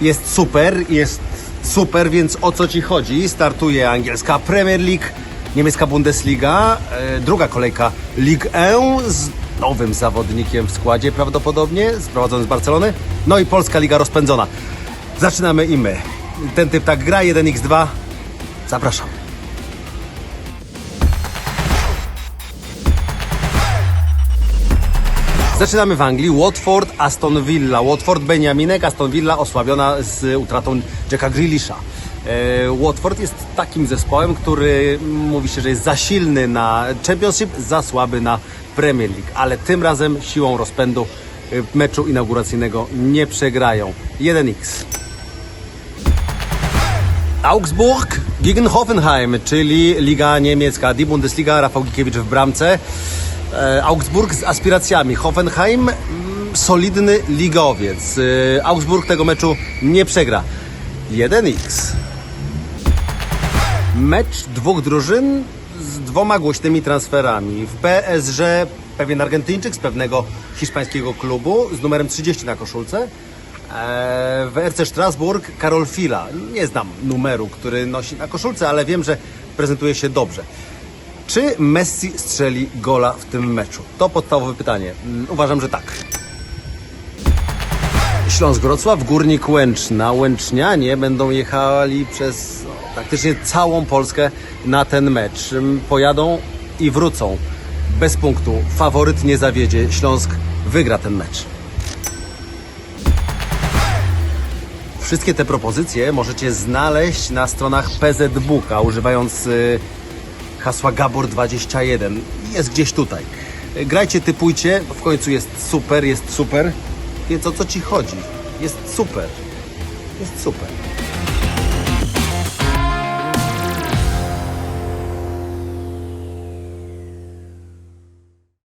Jest super, jest super, więc o co ci chodzi? Startuje angielska Premier League, niemiecka Bundesliga, e, druga kolejka Ligue 1 z nowym zawodnikiem w składzie prawdopodobnie, sprowadzonym z Barcelony, no i Polska Liga rozpędzona. Zaczynamy i my. Ten typ tak gra, 1x2. Zapraszam. Zaczynamy w Anglii. Watford, Aston Villa. Watford, Beniaminek, Aston Villa osłabiona z utratą Jacka Grealisha. E, Watford jest takim zespołem, który mówi się, że jest za silny na Championship, za słaby na Premier League, ale tym razem siłą rozpędu e, meczu inauguracyjnego nie przegrają. 1x. Augsburg gegen Hoffenheim, czyli Liga Niemiecka, die Bundesliga, Rafał Gikiewicz w bramce. E, Augsburg z aspiracjami. Hoffenheim mm, solidny ligowiec. E, Augsburg tego meczu nie przegra. 1x. Mecz dwóch drużyn z dwoma głośnymi transferami. W PSG pewien Argentyńczyk z pewnego hiszpańskiego klubu z numerem 30 na koszulce. E, W RC Strasburg Karol Fila. Nie znam numeru, który nosi na koszulce, ale wiem, że prezentuje się dobrze. Czy Messi strzeli gola w tym meczu? To podstawowe pytanie. Mm, Uważam, że tak. Śląsk Wrocław, Górnik Łęczna. Łęcznianie będą jechali przez no, praktycznie całą Polskę na ten mecz. Ym, Pojadą i wrócą bez punktu. Faworyt nie zawiedzie. Śląsk wygra ten mecz. Wszystkie te propozycje możecie znaleźć na stronach PZ Booka, używając y, hasła Gabor21. Jest gdzieś tutaj. Grajcie, typujcie, w końcu jest super, jest super. Więc o co ci chodzi? Jest super. Jest super.